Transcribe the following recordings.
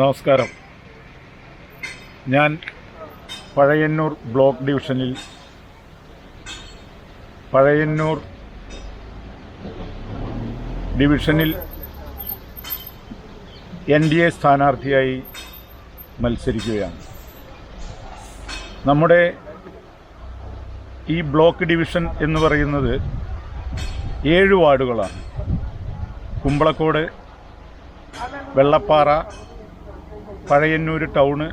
നമസ്കാരം. ഞാൻ പഴയന്നൂർ ബ്ലോക്ക് ഡിവിഷനിൽ പഴയന്നൂർ ഡിവിഷനിൽ എൻ ഡി എ സ്ഥാനാർത്ഥിയായി മത്സരിക്കുകയാണ്. നമ്മുടെ ഈ ബ്ലോക്ക് ഡിവിഷൻ എന്ന് പറയുന്നത് ഏഴ് വാർഡുകളാണ്. കുമ്പളക്കോട് വെള്ളപ്പാറ പഴയന്നൂർ ടൗണ്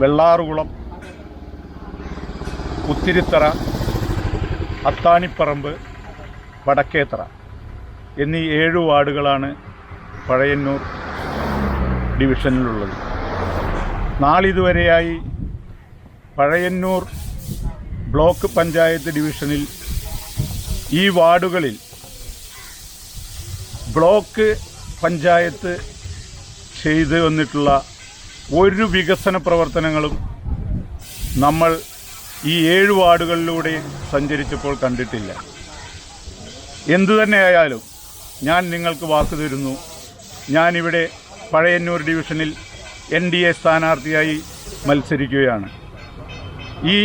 വെള്ളാറുകുളം കുത്തിരിത്തറ അത്താണിപ്പറമ്പ് വടക്കേത്തറ എന്നീ ഏഴ് വാർഡുകളാണ് പഴയന്നൂർ ഡിവിഷനിലുള്ളത്. നാളിതുവരെയായി പഴയന്നൂർ ബ്ലോക്ക് പഞ്ചായത്ത് ഡിവിഷനിൽ ഈ വാർഡുകളിൽ ബ്ലോക്ക് പഞ്ചായത്ത് ചെയ്ത് വന്നിട്ടുള്ള ഒരു വികസന പ്രവർത്തനങ്ങളും നമ്മൾ ഈ ഏഴ് വാർഡുകളിലൂടെ സഞ്ചരിച്ചപ്പോൾ കണ്ടിട്ടില്ല. എന്തു തന്നെയായാലും ഞാൻ നിങ്ങൾക്ക് വാക്ക് തരുന്നു. ഞാനിവിടെ പഴയന്നൂർ ഡിവിഷനിൽ എൻ ഡി എ സ്ഥാനാർത്ഥിയായി മത്സരിക്കുകയാണ്. ഈ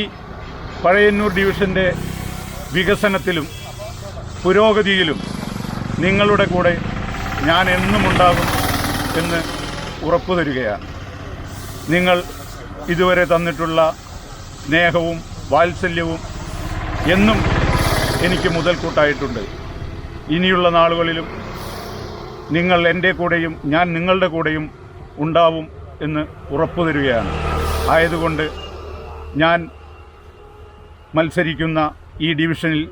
പഴയന്നൂർ ഡിവിഷന്റെ വികസനത്തിലും പുരോഗതിയിലും നിങ്ങളുടെ കൂടെ ഞാൻ എന്നും ഉണ്ടാകും എന്ന് ഉറപ്പു തരികയാണ് നിങ്ങൾ ഇതുവരെ തന്നിട്ടുള്ള സ്നേഹവും വാത്സല്യവും എന്നും എനിക്ക് മുതൽക്കൂട്ടായിട്ടുണ്ട്. ഇനിയുള്ള നാളുകളിലും നിങ്ങൾ എന്റെ കൂടെയും ഞാൻ നിങ്ങളുടെ കൂടെയും ഉണ്ടാവും എന്ന് ഉറപ്പു തരികയാണ് ആയതുകൊണ്ട് ഞാൻ മത്സരിക്കുന്ന ഈ ഡിവിഷനിൽ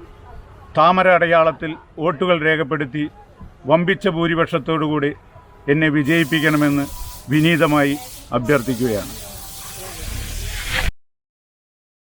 താമര അടയാളത്തിൽ വോട്ടുകൾ രേഖപ്പെടുത്തി വമ്പിച്ച ഭൂരിപക്ഷത്തോടുകൂടി എന്നെ വിജയിപ്പിക്കണമെന്ന് വിനീതമായി അഭ്യർത്ഥിക്കുകയാണ്.